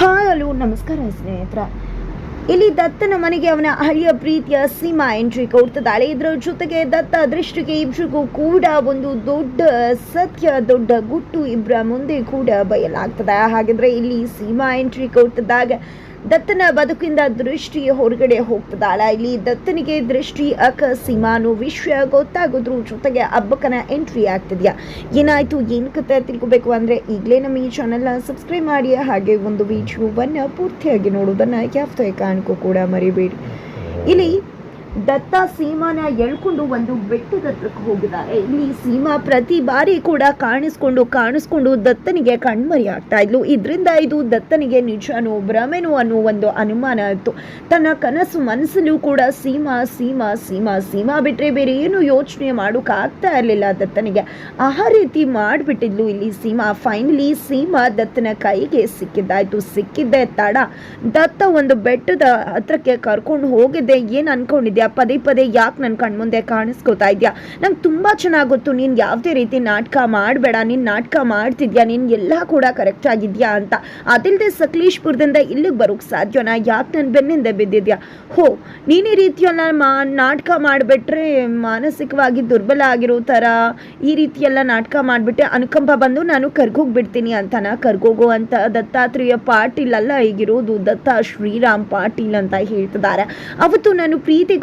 Hi hello ನಮಸ್ಕಾರ ಸ್ನೇಹಿತರ. ಇಲ್ಲಿ ದತ್ತನ ಮನೆಗೆ ಅವನ ಹಳೆಯ ಪ್ರೀತಿಯ ಸೀಮಾ ಎಂಟ್ರಿ ಕೊಡ್ತಿದ್ದಾಳೆ. ಇದರ ಜೊತೆಗೆ ದತ್ತ ದೃಷ್ಟಿಗೆ ಇಬ್ರಿಗೂ ಕೂಡ ಒಂದು ದೊಡ್ಡ ಸತ್ಯ, ದೊಡ್ಡ ಗುಟ್ಟು ಇಬ್ಬರ ಮುಂದೆ ಕೂಡ ಬಯಲಾಗ್ತದೆ. ಹಾಗಿದ್ರೆ ಇಲ್ಲಿ ಸೀಮಾ ಎಂಟ್ರಿ ಕೊಡ್ತಿದ್ದಾಗ ದತ್ತನ ಬದುಕಿಂದ ದೃಷ್ಟಿ ಹೊರಗಡೆ ಹೋಗ್ತದಾಳ ಇಲ್ಲಿ ದತ್ತನಿಗೆ ದೃಷ್ಟಿ ಅಕಸಿಮಾನು ಸೀಮಾನು ವಿಷಯ ಗೊತ್ತಾಗೋದ್ರ ಜೊತೆಗೆ ಹಬ್ಬಕ್ಕನ ಎಂಟ್ರಿ ಆಗ್ತಿದ್ಯಾ? ಏನಾಯ್ತು? ಏನ್ ಕತೆ ತಿಳ್ಕೊಬೇಕು ಅಂದ್ರೆ ಈಗಲೇ ನಮ್ಮ ಈ ಚಾನೆಲ್ನ ಸಬ್ಸ್ಕ್ರೈಬ್ ಮಾಡಿ. ಹಾಗೆ ಒಂದು ವಿಡಿಯೋವನ್ನ ಪೂರ್ತಿಯಾಗಿ ನೋಡೋದನ್ನ ಯಾವುದೇ ಕಾರಣಕ್ಕೂ ಕೂಡ ಮರಿಬೇಡಿ. ಇಲ್ಲಿ ದತ್ತ ಸೀಮಾನ ಎಳ್ಕೊಂಡು ಒಂದು ಬೆಟ್ಟದ ಹತ್ರಕ್ಕೆ ಹೋಗಿದ್ದಾರೆ. ಇಲ್ಲಿ ಸೀಮಾ ಪ್ರತಿ ಬಾರಿ ಕೂಡ ಕಾಣಿಸ್ಕೊಂಡು ಕಾಣಿಸ್ಕೊಂಡು ದತ್ತನಿಗೆ ಕಣ್ಮರಿ ಆಗ್ತಾ ಇದ್ಲು. ಇದರಿಂದ ಇದು ದತ್ತನಿಗೆ ನಿಜನೋ ಭ್ರಮೆನೋ ಅನ್ನೋ ಒಂದು ಅನುಮಾನ ಇತ್ತು. ತನ್ನ ಕನಸು ಮನಸ್ಸಲ್ಲೂ ಕೂಡ ಸೀಮಾ ಸೀಮಾ ಸೀಮಾ ಸೀಮಾ ಬಿಟ್ಟರೆ ಬೇರೆ ಏನು ಯೋಚನೆ ಮಾಡೋಕೆ ಆಗ್ತಾ ಇರಲಿಲ್ಲ ದತ್ತನಿಗೆ. ಆ ರೀತಿ ಮಾಡಿಬಿಟ್ಟಿದ್ಲು ಇಲ್ಲಿ ಸೀಮಾ. ಫೈನಲಿ ಸೀಮಾ ದತ್ತನ ಕೈಗೆ ಸಿಕ್ಕಿದ್ದಾಯ್ತು. ಸಿಕ್ಕಿದ್ದೆ ತಡ. ದತ್ತ ಒಂದು ಬೆಟ್ಟದ ಹತ್ರಕ್ಕೆ ಕರ್ಕೊಂಡು ಹೋಗಿದ್ದೆ. ಏನು ಅನ್ಕೊಂಡಿದ್ಯಾ ಪದೇ ಪದೇ ಯಾಕೆ ನನ್ನ ಕಣ್ಮುಂದೆ ಕಾಣಿಸ್ಕೋತಾ ಇದ್ಯಾ? ನಂಗೆ ತುಂಬ ಚೆನ್ನಾಗಿ ಗೊತ್ತು, ನೀನು ಯಾವುದೇ ರೀತಿ ನಾಟಕ ಮಾಡಬೇಡ, ನೀನು ನಾಟಕ ಮಾಡ್ತಿದ್ಯಾ, ನೀನು ಎಲ್ಲ ಕೂಡ ಕರೆಕ್ಟ್ ಆಗಿದೆಯಾ ಅಂತ. ಅದಿಲ್ಲದೆ ಸಕಲೇಶ್ಪುರದಿಂದ ಇಲ್ಲಿಗೆ ಬರೋಕ್ಕೆ ಸಾಧ್ಯನಾ? ಯಾಕೆ ನನ್ನ ಬೆನ್ನಿಂದ ಬಿದ್ದಿದ್ಯಾ? ಹೋ, ನೀನೇ ರೀತಿಯೆಲ್ಲ ಮಾ, ನಾಟಕ ಮಾಡಿಬಿಟ್ರೆ ಮಾನಸಿಕವಾಗಿ ದುರ್ಬಲ ಆಗಿರೋ ಥರ ಈ ರೀತಿಯೆಲ್ಲ ನಾಟಕ ಮಾಡಿಬಿಟ್ಟೆ. ಅನುಕಂಪ ಬಂದು ನಾನು ಕರ್ಗೋಗ್ಬಿಡ್ತೀನಿ ಅಂತನ? ಕರ್ಗೋಗು ಅಂತ ದತ್ತಾತ್ರೇಯ ಪಾಟೀಲ್ ಅಲ್ಲ, ಈಗಿರೋದು ದತ್ತ ಶ್ರೀರಾಮ್ ಪಾಟೀಲ್ ಅಂತ ಹೇಳ್ತಿದ್ದಾರೆ. ಅವತ್ತು ನಾನು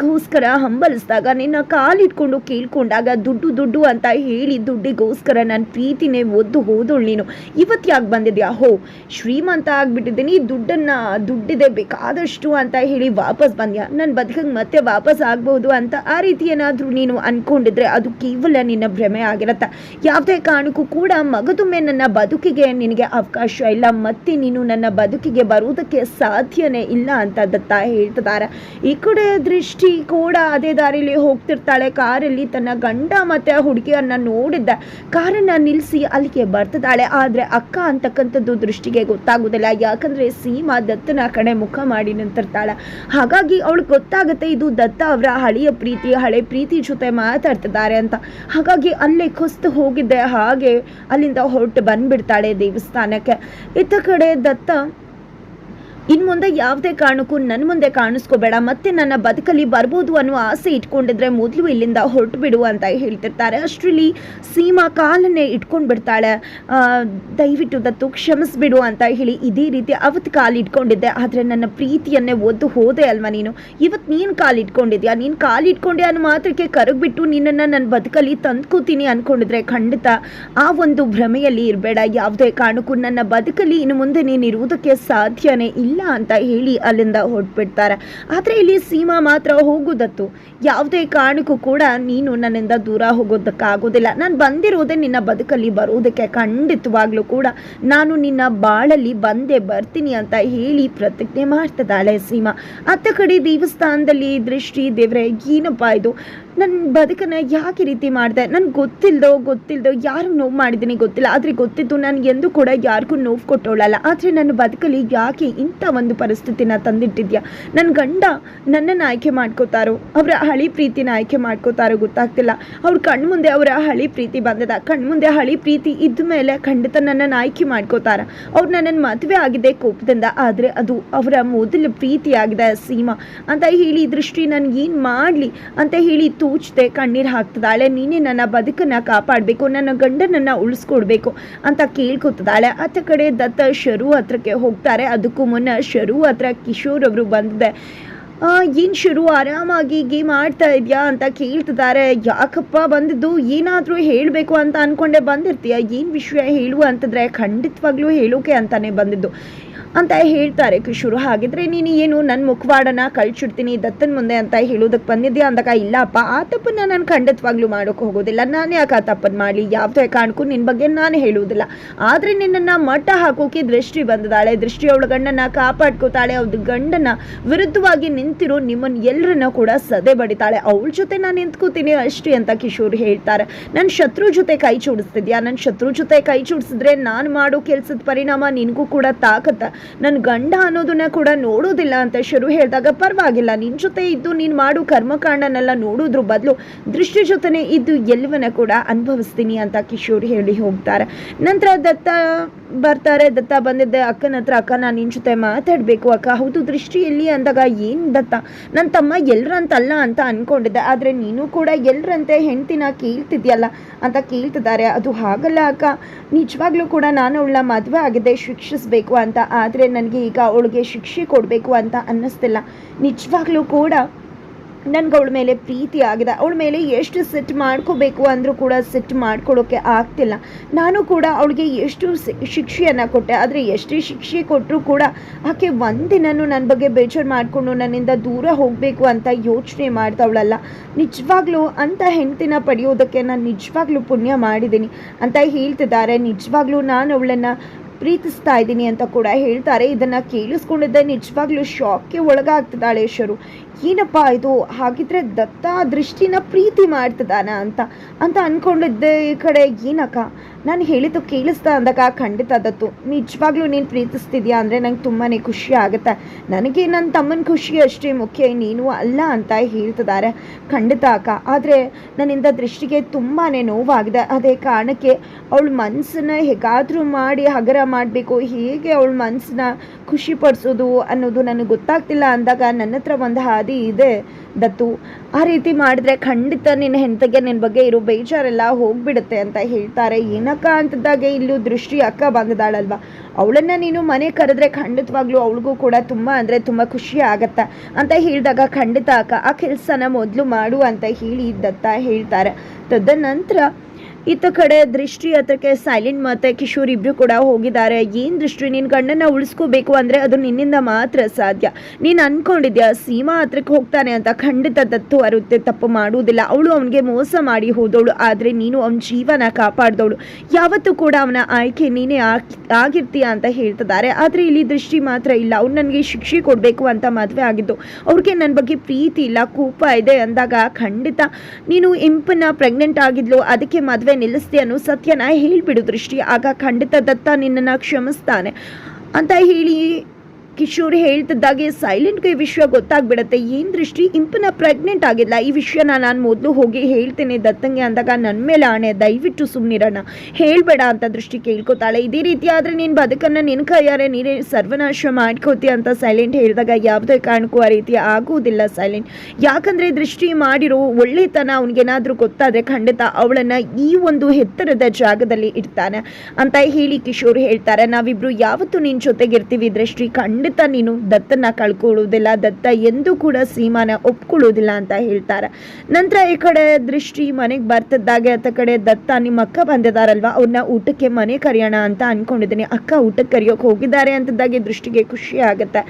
ಪ್ರೀತಿಗೋಸ್ಕರ ಹಂಬಲಿಸಿದಾಗ ನಿನ್ನ ಕಾಲಿಟ್ಕೊಂಡು ಕೇಳ್ಕೊಂಡಾಗ ದುಡ್ಡು ದುಡ್ಡು ಅಂತ ಹೇಳಿ ದುಡ್ಡಿಗೋಸ್ಕರ ನನ್ನ ಪ್ರೀತಿನೇ ಒದ್ದು ಹೋದಳು ನೀನು. ಇವತ್ತು ಯಾಕೆ ಬಂದಿದ್ಯಾ? ಹೋ, ಶ್ರೀಮಂತ ಆಗಿಬಿಟ್ಟಿದ್ದೀನಿ, ದುಡ್ಡನ್ನು ದುಡ್ಡಿದೆ ಬೇಕಾದಷ್ಟು ಅಂತ ಹೇಳಿ ವಾಪಸ್ ಬಂದ್ಯಾ? ನನ್ನ ಬದುಕಂಗೆ ಮತ್ತೆ ವಾಪಸ್ ಆಗ್ಬೋದು ಅಂತ ಆ ರೀತಿ ಏನಾದರೂ ನೀನು ಅಂದ್ಕೊಂಡಿದ್ರೆ ಅದು ಕೇವಲ ನಿನ್ನ ಭ್ರಮೆ ಆಗಿರತ್ತೆ. ಯಾವುದೇ ಕಾರಣಕ್ಕೂ ಕೂಡ ಮಗದೊಮ್ಮೆ ನನ್ನ ಬದುಕಿಗೆ ನಿನಗೆ ಅವಕಾಶ ಇಲ್ಲ. ಮತ್ತೆ ನೀನು ನನ್ನ ಬದುಕಿಗೆ ಬರುವುದಕ್ಕೆ ಸಾಧ್ಯನೇ ಇಲ್ಲ ಅಂತ ದತ್ತ ಹೇಳ್ತಿದ್ದಾರೆ ಈ ಕಡೆ ದೃಷ್ಟಿ ಕೂಡ ಅದೇ ದಾರಿಲಿ ಹೋಗ್ತಿರ್ತಾಳೆ. ಕಾರಲ್ಲಿ ತನ್ನ ಗಂಡ ಮತ್ತೆ ಆ ಹುಡುಗಿಯನ್ನ ನೋಡಿದ್ದ. ಕಾರನ್ನ ನಿಲ್ಲಿಸಿ ಅಲ್ಲಿಗೆ ಬರ್ತಿದ್ದಾಳೆ. ಆದ್ರೆ ಅಕ್ಕ ಅಂತಕ್ಕಂಥದ್ದು ದೃಷ್ಟಿಗೆ ಗೊತ್ತಾಗೋದಿಲ್ಲ. ಯಾಕಂದ್ರೆ ಸೀಮಾ ದತ್ತನ ಕಡೆ ಮುಖ ಮಾಡಿ ನಿಂತಿರ್ತಾಳೆ. ಹಾಗಾಗಿ ಅವಳು ಗೊತ್ತಾಗುತ್ತೆ ಇದು ದತ್ತ ಅವರ ಹಳೆಯ ಪ್ರೀತಿ, ಹಳೆ ಪ್ರೀತಿ ಜೊತೆ ಮಾತಾಡ್ತಿದ್ದಾರೆ ಅಂತ. ಹಾಗಾಗಿ ಅಲ್ಲೇ ಕುಸ್ತು ಹೋಗಿದ್ದೆ. ಹಾಗೆ ಅಲ್ಲಿಂದ ಹೊರಟು ಬಂದ್ಬಿಡ್ತಾಳೆ ದೇವಸ್ಥಾನಕ್ಕೆ. ಇತ್ತ ಕಡೆ ದತ್ತ ಇನ್ನು ಮುಂದೆ ಯಾವುದೇ ಕಾರಣಕ್ಕೂ ನನ್ನ ಮುಂದೆ ಕಾಣಿಸ್ಕೋಬೇಡ, ಮತ್ತೆ ನನ್ನ ಬದುಕಲ್ಲಿ ಬರ್ಬೋದು ಅನ್ನೋ ಆಸೆ ಇಟ್ಕೊಂಡಿದ್ರೆ ಮೊದಲು ಇಲ್ಲಿಂದ ಹೊರಟು ಬಿಡು ಅಂತ ಹೇಳ್ತಿರ್ತಾರೆ. ಅಷ್ಟರಲ್ಲಿ ಸೀಮಾ ಕಾಲನ್ನೇ ಇಟ್ಕೊಂಡು ಬಿಡ್ತಾಳೆ ದಯವಿಟ್ಟು ದತ್ತು ಕ್ಷಮಿಸ್ಬಿಡು ಅಂತ ಹೇಳಿ ಇದೇ ರೀತಿ ಅವತ್ತು ಕಾಲು ಇಟ್ಕೊಂಡಿದ್ದೆ ಆದರೆ ನನ್ನ ಪ್ರೀತಿಯನ್ನೇ ಒದ್ದು ಹೋದೆ ಅಲ್ವಾ ನೀನು? ಇವತ್ತು ನೀನು ಕಾಲು ಇಟ್ಕೊಂಡಿದ್ಯಾ ನೀನು ಕಾಲು ಇಟ್ಕೊಂಡೆ ಅನ್ನೋ ಮಾತ್ರಕ್ಕೆ ಕರಗ್ಬಿಟ್ಟು ನಿನ್ನನ್ನು ನನ್ನ ಬದುಕಲ್ಲಿ ತಂದ್ಕೋತೀನಿ ಅನ್ಕೊಂಡಿದ್ರೆ ಖಂಡಿತ ಆ ಒಂದು ಭ್ರಮೆಯಲ್ಲಿ ಇರಬೇಡ. ಯಾವುದೇ ಕಾರಣಕ್ಕೂ ನನ್ನ ಬದುಕಲ್ಲಿ ಇನ್ನು ಮುಂದೆ ನೀನು ಇರುವುದಕ್ಕೆ ಸಾಧ್ಯನೇ ಇಲ್ಲ. ಅಂತ ಹೇಳಿ ಅಲ್ಲಿಂದ ಹೊರಟ್ಬಿಡ್ತಾರೆ. ಆದರೆ ಇಲ್ಲಿ ಸೀಮಾ ಮಾತ್ರ ಹೋಗೋದತ್ತು. ಯಾವುದೇ ಕಾರಣಕ್ಕೂ ಕೂಡ ನೀನು ನನ್ನಿಂದ ದೂರ ಹೋಗೋದಕ್ಕಾಗೋದಿಲ್ಲ. ನಾನು ಬಂದಿರೋದೇ ನಿನ್ನ ಬದುಕಲ್ಲಿ ಬರೋದಕ್ಕೆ ಖಂಡಿತವಾಗ್ಲೂ ಕೂಡ ನಾನು ನಿನ್ನ ಬಾಳಲ್ಲಿ ಬಂದೇ ಬರ್ತೀನಿ ಅಂತ ಹೇಳಿ ಪ್ರತಿಜ್ಞೆ ಮಾಡ್ತಿದ್ದಾಳೆ ಸೀಮಾ. ಅತ್ತ ಕಡೆ ದೇವಸ್ಥಾನದಲ್ಲಿ ದೃಷ್ಟಿ ದೇವ್ರೆ, ಏನಪ್ಪ ಇದು? ನನ್ನ ಬದುಕನ್ನ ಯಾಕೆ ರೀತಿ ಮಾಡಿದೆ? ನನ್ಗೆ ಗೊತ್ತಿಲ್ದೋ ಗೊತ್ತಿಲ್ದೋ, ಯಾರು ನೋವು ಮಾಡಿದ್ದೀನಿ ಗೊತ್ತಿಲ್ಲ. ಆದರೆ ಗೊತ್ತಿತ್ತು ನನಗೆ ಎಂದು ಕೂಡ ಯಾರಿಗೂ ನೋವು ಕೊಟ್ಟೋಳಲ್ಲ. ಆದರೆ ನನ್ನ ಬದುಕಲ್ಲಿ ಯಾಕೆ ಇಂಥ ಒಂದು ಪರಿಸ್ಥಿತಿನ ತಂದಿಟ್ಟಿದ್ಯಾ? ನನ್ನ ಗಂಡ ನನ್ನನ್ನು ಆಯ್ಕೆ ಮಾಡ್ಕೋತಾರೋ? ಅವರ ಹಳಿ ಪ್ರೀತಿನ ಆಯ್ಕೆ ಮಾಡ್ಕೋತಾರೋ ಗೊತ್ತಾಗ್ತಿಲ್ಲ. ಅವ್ರ ಕಣ್ಮುಂದೆ ಅವರ ಹಳಿ ಪ್ರೀತಿ ಬಂದದ. ಕಣ್ಮುಂದೆ ಹಳಿ ಪ್ರೀತಿ ಇದ್ದ ಮೇಲೆ ಖಂಡಿತ ನನ್ನನ್ನು ಆಯ್ಕೆ ಮಾಡ್ಕೋತಾರ. ಅವ್ರು ನನ್ನನ್ನು ಮದುವೆ ಆಗಿದೆ ಕೋಪದಿಂದ. ಆದರೆ ಅದು ಅವರ ಮೊದಲ ಪ್ರೀತಿಯಾಗಿದೆ ಸೀಮಾ. ಅಂತ ಹೇಳಿ ದೃಷ್ಟಿ ನನಗೆ ಏನು ಮಾಡಲಿ? ಅಂತ ಹೇಳಿ ತೂಚ್ದೆ ಕಣ್ಣೀರು ಹಾಕ್ತಿದ್ದಾಳೆ. ನೀನೇ ನನ್ನ ಬದುಕನ್ನು ಕಾಪಾಡಬೇಕು, ನನ್ನ ಗಂಡನನ್ನು ಉಳಿಸ್ಕೊಡ್ಬೇಕು ಅಂತ ಕೇಳ್ಕೊತಿದ್ದಾಳೆ. ಆತ ಕಡೆ ದತ್ತ ಶರು ಹತ್ರಕ್ಕೆ ಹೋಗ್ತಾರೆ. ಅದಕ್ಕೂ ಮುನ್ನ ಶರು ಹತ್ರ ಕಿಶೋರ್ ಅವರು ಬಂದಿದೆ. ಏನು ಶುರು, ಆರಾಮಾಗಿ ಗೇಮ್ ಆಡ್ತಾ ಇದೆಯಾ? ಅಂತ ಕೇಳ್ತಿದ್ದಾರೆ. ಯಾಕಪ್ಪ ಬಂದಿದ್ದು? ಏನಾದರೂ ಹೇಳಬೇಕು ಅಂತ ಅಂದ್ಕೊಂಡೆ ಬಂದಿರ್ತೀಯ? ಏನು ವಿಷಯ ಹೇಳು? ಅಂತಂದರೆ, ಖಂಡಿತವಾಗ್ಲೂ ಹೇಳೋಕೆ ಅಂತಾನೆ ಬಂದಿದ್ದು. ಅಂತ ಹೇಳ್ತಾರೆ ಕಿಶೋರ್. ಹಾಗಿದ್ರೆ ನೀನು ಏನು ನನ್ನ ಮುಖವಾಡನ ಕಳ್ಸಿಡ್ತೀನಿ, ದತ್ತನ ಮುಂದೆ ಅಂತ ಹೇಳೋದಕ್ಕೆ ಬಂದಿದ್ಯಾ ಅಂದಾಗ, ಇಲ್ಲಪ್ಪ, ಆ ತಪ್ಪನ್ನ ನಾನು ಖಂಡಿತವಾಗ್ಲೂ ಮಾಡೋಕೆ ಹೋಗೋದಿಲ್ಲ. ನಾನು ಯಾಕೆ ಆ ತಪ್ಪನ್ನು ಮಾಡಲಿ? ಯಾವುದೇ ಕಾರಣಕ್ಕೂ ನಿನ್ನ ಬಗ್ಗೆ ನಾನು ಹೇಳುವುದಿಲ್ಲ ಆದರೆ ನಿನ್ನನ್ನು ಮಟ್ಟ ಹಾಕೋಕೆ ದೃಷ್ಟಿ ಬಂದದಾಳೆ. ದೃಷ್ಟಿ ಅವಳ ಗಂಡನ ಕಾಪಾಡ್ಕೋತಾಳೆ. ಅವ್ರ ಗಂಡನ ವಿರುದ್ಧವಾಗಿ ನಿಂತಿರೋ ನಿಮ್ಮನ್ನು ಎಲ್ಲರನ್ನ ಕೂಡ ಸದೆ ಬಡಿತಾಳೆ. ಅವಳ ಜೊತೆ ನಾನು ನಿಂತ್ಕೋತೀನಿ ಅಷ್ಟೇ ಅಂತ ಕಿಶೋರ್ ಹೇಳ್ತಾರೆ. ನನ್ನ ಶತ್ರು ಜೊತೆ ಕೈ ಚೂಡಿಸ್ತಿದ್ಯಾ ನನ್ನ ಶತ್ರು ಜೊತೆ ಕೈ ಚೂಡಿಸಿದ್ರೆ ನಾನು ಮಾಡೋ ಕೆಲಸದ ಪರಿಣಾಮ ನಿನಗೂ ಕೂಡ ತಾಕತ್ತ. ನನ್ನ ಗಂಡ ಅನ್ನೋದನ್ನ ಕೂಡ ನೋಡೋದಿಲ್ಲ ಅಂತ ಶುರು ಹೇಳಿದಾಗ ಪರವಾಗಿಲ್ಲ ನಿನ್ನ ಜೊತೆ ಇದ್ದು ನೀನು ಮಾಡು ಕರ್ಮಕಾಂಡನೆಲ್ಲ ನೋಡೋದ್ರ ಬದಲು ದೃಷ್ಟಿ ಜೊತೆನೇ ಇದ್ದು ಎಲ್ಲವನ್ನ ಕೂಡ ಅನುಭವಿಸ್ತೀನಿ ಅಂತ ಕಿಶೋರ್ ಹೇಳಿ ಹೋಗ್ತಾರೆ. ನಂತರ ದತ್ತ ಬರ್ತಾರೆ, ದತ್ತ ಬಂದಿದ್ದೆ, ಅಕ್ಕನ ಹತ್ರ, ಅಕ್ಕ ನಾನು ನಿನ್ನ ಜೊತೆ ಮಾತಾಡಬೇಕು, ಅಕ್ಕ ಹೌದು ದೃಷ್ಟಿ ಎಲ್ಲಿ ಅಂದಾಗ ಏನು ದತ್ತ? ನನ್ನ ತಮ್ಮ ಎಲ್ರಂತಲ್ಲ ಅಂತ ಅಂದ್ಕೊಂಡಿದ್ದೆ ಆದರೆ ನೀನು ಕೂಡ ಎಲ್ರಂತೆ ಹೆಂಡ್ತಿನ ಕೇಳ್ತಿದ್ಯಲ್ಲ ಅಂತ ಕೇಳ್ತಿದ್ದಾರೆ. ಅದು ಹಾಗಲ್ಲ ಅಕ್ಕ, ನಿಜವಾಗ್ಲೂ ಕೂಡ ನಾನು ಅವಳ ಮದುವೆ ಆಗಿದೆ ಶಿಕ್ಷಿಸಬೇಕು ಅಂತ ಆದರೆ ನನಗೆ ಈಗ ಅವಳಿಗೆ ಶಿಕ್ಷೆ ಕೊಡಬೇಕು ಅಂತ ಅನ್ನಿಸ್ತಿಲ್ಲ. ನಿಜವಾಗ್ಲೂ ಕೂಡ ನನಗೆ ಅವಳ ಮೇಲೆ ಪ್ರೀತಿ ಆಗಿದೆ. ಅವಳ ಮೇಲೆ ಎಷ್ಟು ಸೆಟ್ ಮಾಡ್ಕೋಬೇಕು ಅಂದರೂ ಕೂಡ ಸಿಟ್ಟು ಮಾಡ್ಕೊಡೋಕ್ಕೆ ಆಗ್ತಿಲ್ಲ. ನಾನು ಕೂಡ ಅವಳಿಗೆ ಎಷ್ಟು ಶಿಕ್ಷೆಯನ್ನು ಕೊಟ್ಟೆ. ಆದರೆ ಎಷ್ಟೇ ಶಿಕ್ಷೆ ಕೊಟ್ಟರೂ ಕೂಡ ಆಕೆ ಒಂದಿನೂ ನನ್ನ ಬಗ್ಗೆ ಬೇಜಾರು ಮಾಡಿಕೊಂಡು ನನ್ನಿಂದ ದೂರ ಹೋಗಬೇಕು ಅಂತ ಯೋಚನೆ ಮಾಡ್ತವಳಲ್ಲ. ನಿಜವಾಗ್ಲೂ ಅಂಥ ಹೆಂಡತಿನ ಪಡೆಯೋದಕ್ಕೆ ನಾನು ನಿಜವಾಗ್ಲೂ ಪುಣ್ಯ ಮಾಡಿದ್ದೀನಿ. ಅಂತ ಹೇಳ್ತಿದ್ದಾರೆ. ನಿಜವಾಗ್ಲೂ ನಾನು ಅವಳನ್ನು ಪ್ರೀತಿಸ್ತಾ ಇದ್ದೀನಿ ಅಂತ ಕೂಡ ಹೇಳ್ತಾರೆ. ಇದನ್ನು ಕೇಳಿಸ್ಕೊಂಡಿದ್ದೆ. ನಿಜವಾಗ್ಲೂ ಶಾಕ್ಗೆ ಒಳಗಾಗ್ತಿದ್ದಾಳೆ ಶರು. ಏನಪ್ಪ ಇದು? ಹಾಗಿದ್ರೆ ದತ್ತ ದೃಷ್ಟಿನ ಪ್ರೀತಿ ಮಾಡ್ತಿದ್ದಾನೆ ಅಂತ ಅಂತ ಅನ್ಕೊಂಡಿದ್ದೆ ಈ ಕಡೆ ಏನಕ್ಕ? ನಾನು ಹೇಳಿದ್ದು ಕೇಳಿಸ್ತಾ ಅಂದಾಗ ಖಂಡಿತ ದತ್ತು. ನಿಜವಾಗ್ಲೂ ನೀನು ಪ್ರೀತಿಸ್ತಿದ್ಯಾ ಅಂದರೆ ನಂಗೆ ತುಂಬಾ ಖುಷಿ ಆಗುತ್ತೆ. ನನಗೆ ನನ್ನ ತಮ್ಮನ ಖುಷಿ ಅಷ್ಟೇ ಮುಖ್ಯ, ನೀನು ಅಲ್ಲ ಅಂತ ಹೇಳ್ತಿದ್ದಾರೆ ಖಂಡಿತ ಅಕ್ಕ. ಆದರೆ ನನ್ನಿಂದ ದೃಷ್ಟಿಗೆ ತುಂಬಾ ನೋವಾಗಿದೆ. ಅದೇ ಕಾರಣಕ್ಕೆ ಅವಳ ಮನಸ್ಸನ್ನ ಹೇಗಾದರೂ ಮಾಡಿ ಹಗರ ಮಾಡಬೇಕು. ಹೇಗೆ ಅವಳ ಮನಸ್ಸನ್ನ ಖುಷಿಪಡಿಸೋದು ಅನ್ನೋದು ನನಗೆ ಗೊತ್ತಾಗ್ತಿಲ್ಲ ಅಂದಾಗ ನನ್ನ ಹತ್ರ ಒಂದು ಇದೆ ದತ್ತು. ಆ ರೀತಿ ಮಾಡಿದ್ರೆ ಖಂಡಿತ ನಿನ್ನ ಹೆಂಡತಿಗೆ ನಿನ್ನ ಬಗ್ಗೆ ಇರೋ ಬೇಜಾರೆಲ್ಲ ಹೋಗ್ಬಿಡುತ್ತೆ ಅಂತ ಹೇಳ್ತಾರೆ. ಏನಕ್ಕ ಅಂತದಾಗ ಇಲ್ಲೂ ದೃಷ್ಟಿ ಅಕ್ಕ ಬಂದದಾಳಲ್ವಾ ಅವಳನ್ನ ನೀನು ಮನೆ ಕರೆದ್ರೆ ಖಂಡಿತವಾಗ್ಲೂ ಅವಳಿಗೂ ಕೂಡ ತುಂಬ ಅಂದರೆ ತುಂಬ ಖುಷಿ ಆಗತ್ತೆ? ಅಂತ ಹೇಳಿದಾಗ ಖಂಡಿತ ಅಕ್ಕ, ಆ ಕೆಲಸನ ಮೊದಲು ಮಾಡು ಅಂತ ಹೇಳಿ ದತ್ತ ಹೇಳ್ತಾರೆ. ತದನಂತರ ಇತ್ತ ಕಡೆ ದೃಷ್ಟಿ ಹತ್ರಕ್ಕೆ ಸೈಲೆಂಟ್ ಮತ್ತೆ ಕಿಶೋರ್ ಇಬ್ರು ಕೂಡ ಹೋಗಿದ್ದಾರೆ. ಏನ್ ದೃಷ್ಟಿ? ನಿನ್ ಗಂಡನ ಉಳಿಸ್ಕೋಬೇಕು ಅಂದ್ರೆ ಅದು ನಿನ್ನಿಂದ ಮಾತ್ರ ಸಾಧ್ಯ. ನೀನ್ ಅನ್ಕೊಂಡಿದ್ಯಾ, ಸೀಮಾ ಹತ್ರಕ್ಕೆ ಹೋಗ್ತಾನೆ ಅಂತ ಖಂಡಿತ ದತ್ತು ಅರುತ್ತೆ, ತಪ್ಪು ಮಾಡುವುದಿಲ್ಲ. ಅವಳು ಅವನಿಗೆ ಮೋಸ ಮಾಡಿ ಹೋದವಳು, ಆದ್ರೆ ನೀನು ಅವನ ಜೀವನ ಕಾಪಾಡ್ದವಳು. ಯಾವತ್ತೂ ಕೂಡ ಅವನ ಆಯ್ಕೆ ನೀನೇ ಆಗ್- ಆಗಿರ್ತೀಯ ಅಂತ ಹೇಳ್ತಿದ್ದಾರೆ. ಆದ್ರೆ ಇಲ್ಲಿ ದೃಷ್ಟಿ ಮಾತ್ರ ಇಲ್ಲ. ಅವ್ನು ನನಗೆ ಶಿಕ್ಷೆ ಕೊಡಬೇಕು ಅಂತ ಮದುವೆ ಆಗಿದ್ದು. ಅವ್ರಿಗೆ ನನ್ನ ಬಗ್ಗೆ ಪ್ರೀತಿ ಇಲ್ಲ, ಕೋಪ ಇದೆ ಅಂದಾಗ ಖಂಡಿತ ನೀನು ಇಂಪನ್ನ ಪ್ರೆಗ್ನೆಂಟ್ ಆಗಿದ್ಲು, ಅದಕ್ಕೆ ಮದುವೆ ನಿಲ್ಲಿಸ್ತಿ ಅನ್ನೋ ಸತ್ಯನ ಹೇಳ್ಬಿಡು ದೃಷ್ಟಿ. ಆಗ ಖಂಡಿತ ದತ್ತ ನಿನ್ನನ್ನು ಕ್ಷಮಿಸ್ತಾನೆ. ಅಂತ ಹೇಳಿ ಕಿಶೋರ್ ಹೇಳ್ತಿದ್ದಾಗೆ ಸೈಲೆಂಟ್ಗೆ ಈ ವಿಷಯ ಗೊತ್ತಾಗ್ಬಿಡತ್ತೆ. ಏನು ದೃಷ್ಟಿ? ಇಂಪನ ಪ್ರೆಗ್ನೆಂಟ್ ಆಗಿಲ್ಲ ಈ ವಿಷಯನ ನಾನು ಮೊದಲು ಹೋಗಿ ಹೇಳ್ತೇನೆ. ದತ್ತಂಗೆ ಅಂದಾಗ ನನ್ನ ಮೇಲೆ ಆಣೆ. ದಯವಿಟ್ಟು ಸುಮ್ಮನಿರೋಣ ಹೇಳ್ಬೇಡ ಅಂತ ದೃಷ್ಟಿ ಕೇಳ್ಕೊತಾಳೆ. ಇದೇ ರೀತಿ ಆದ್ರೆ ನೀನು ಬದುಕನ್ನು ನಿನ್ನ ಕೈಯಾರೆ ನೀನೇ ಸರ್ವನಾಶ ಮಾಡ್ಕೋತಿ ಅಂತ ಸೈಲೆಂಟ್ ಹೇಳಿದಾಗ ಯಾವುದೇ ಕಾರಣಕ್ಕೂ ಆ ರೀತಿ ಆಗುವುದಿಲ್ಲ ಸೈಲೆಂಟ್. ಯಾಕಂದರೆ ದೃಷ್ಟಿ ಮಾಡಿರೋ ಒಳ್ಳೆತನ ಅವನಿಗೇನಾದರೂ ಗೊತ್ತಾದರೆ ಖಂಡಿತ ಅವಳನ್ನು ಈ ಒಂದು ಎತ್ತರದ ಜಾಗದಲ್ಲಿ ಇಡ್ತಾನೆ ಅಂತ ಹೇಳಿ ಕಿಶೋರ್ ಹೇಳ್ತಾರೆ. ನಾವಿಬ್ರು ಯಾವತ್ತೂ ನಿನ್ನ ಜೊತೆಗಿರ್ತೀವಿ ದೃಷ್ಟಿ. ಖಂಡಿತ ನೀನು ದತ್ತನ ಕಳ್ಕೊಳ್ಳುವುದಿಲ್ಲ, ದತ್ತ ಎಂದೂ ಕೂಡ ಸೀಮಾನ ಒಪ್ಕೊಳ್ಳೋದಿಲ್ಲ ಅಂತ ಹೇಳ್ತಾರೆ. ನಂತರ ಈ ಕಡೆ ದೃಷ್ಟಿ ಮನೆಗೆ ಬರ್ತಿದ್ದಾಗೆ, ಅತ್ತ ಕಡೆ ದತ್ತ ನಿಮ್ಮ ಅಕ್ಕ ಬಂದಿದಾರಲ್ವಾ ಅವ್ರನ್ನ ಊಟಕ್ಕೆ ಮನೆ ಕರೆಯೋಣ ಅಂತ ಅನ್ಕೊಂಡಿದ್ದೀನಿ. ಅಕ್ಕ ಊಟಕ್ಕೆ ಕರೆಯೋಕೆ ಹೋಗಿದ್ದಾರೆ ಅಂತಿದ್ದಾಗೆ ದೃಷ್ಟಿಗೆ ಖುಷಿ ಆಗುತ್ತೆ.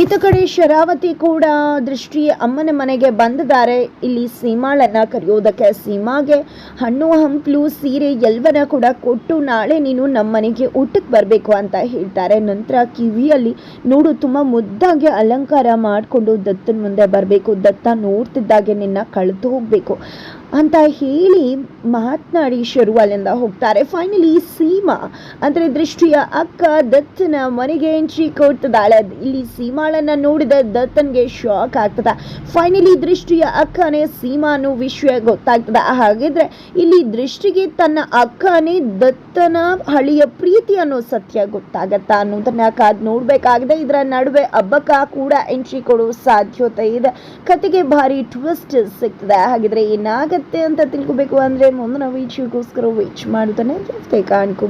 ಇತ್ತ ಕಡೆ ಶರಾವತಿ ಕೂಡ ದೃಷ್ಟಿ ಅಮ್ಮನ ಮನೆಗೆ ಬಂದಿದ್ದಾರೆ. ಇಲ್ಲಿ ಸೀಮಾಳನ್ನ ಕರೆಯೋದಕ್ಕೆ ಸೀಮಾಗೆ ಹಣ್ಣು, ಹಂಪ್ಲು, ಸೀರೆ ಎಲ್ಲವನ್ನ ಕೂಡ ಕೊಟ್ಟು ನಾಳೆ ನೀನು ನಮ್ಮ ಮನೆಗೆ ಊಟಕ್ಕೆ ಬರಬೇಕು ಅಂತ ಹೇಳ್ತಾರೆ. ನಂತರ ಕಿವಿಯಲ್ಲಿ ನೋಡು ತುಂಬ ಮುದ್ದಾಗಿ ಅಲಂಕಾರ ಮಾಡಿಕೊಂಡು ದತ್ತನ ಮುಂದೆ ಬರಬೇಕು. ದತ್ತ ನೋಡ್ತಿದ್ದಾಗೆ ನಿನ್ನ ಕಳೆದು ಹೋಗಬೇಕು. ಅಂತ ಹೇಳಿ ಮಾತನಾಡಿ ಶುರು ಅಲ್ಲಿಂದ ಹೋಗ್ತಾರೆ. ಫೈನಲಿ ಸೀಮಾ, ಅಂದರೆ ದೃಷ್ಟಿಯ ಅಕ್ಕ ದತ್ತನ ಮನೆಗೆ ಎಂಟ್ರಿ ಕೊಡ್ತದಾಳೆ ಇಲ್ಲಿ ಸೀಮಾಳನ್ನು ನೋಡಿದ ದತ್ತನಿಗೆ ಶಾಕ್ ಆಗ್ತದ. ಫೈನಲಿ ದೃಷ್ಟಿಯ ಅಕ್ಕನೇ ಸೀಮಾ ವಿಷಯ ಗೊತ್ತಾಗ್ತದ. ಹಾಗಿದ್ರೆ ಇಲ್ಲಿ ದೃಷ್ಟಿಗೆ ತನ್ನ ಅಕ್ಕನೇ ದತ್ತನ ಹಳಿಯ ಪ್ರೀತಿ ಅನ್ನೋ ಸತ್ಯ ಗೊತ್ತಾಗತ್ತಾ ಅನ್ನೋದನ್ನ ಕಾದ್ ನೋಡ್ಬೇಕಾಗಿದೆ. ಇದರ ನಡುವೆ ಹಬ್ಬಕ್ಕ ಕೂಡ ಎಂಟ್ರಿ ಕೊಡೋ ಸಾಧ್ಯತೆ ಇದೆ. ಕತೆಗೆ ಭಾರಿ ಟ್ವಿಸ್ಟ್ ಸಿಗ್ತದೆ. ಹಾಗಿದ್ರೆ ಏನಾಗತ್ತೆ? ಅಂತ ತಿಳ್ಕೊಬೇಕು ಅಂದ್ರೆ ಮುಂದಿನ ವೀಕ್ಷಗೋಸ್ಕರ ವೇಚ್ ಮಾಡುತ್ತಾನೆ ಕಾಣ್ಕೊ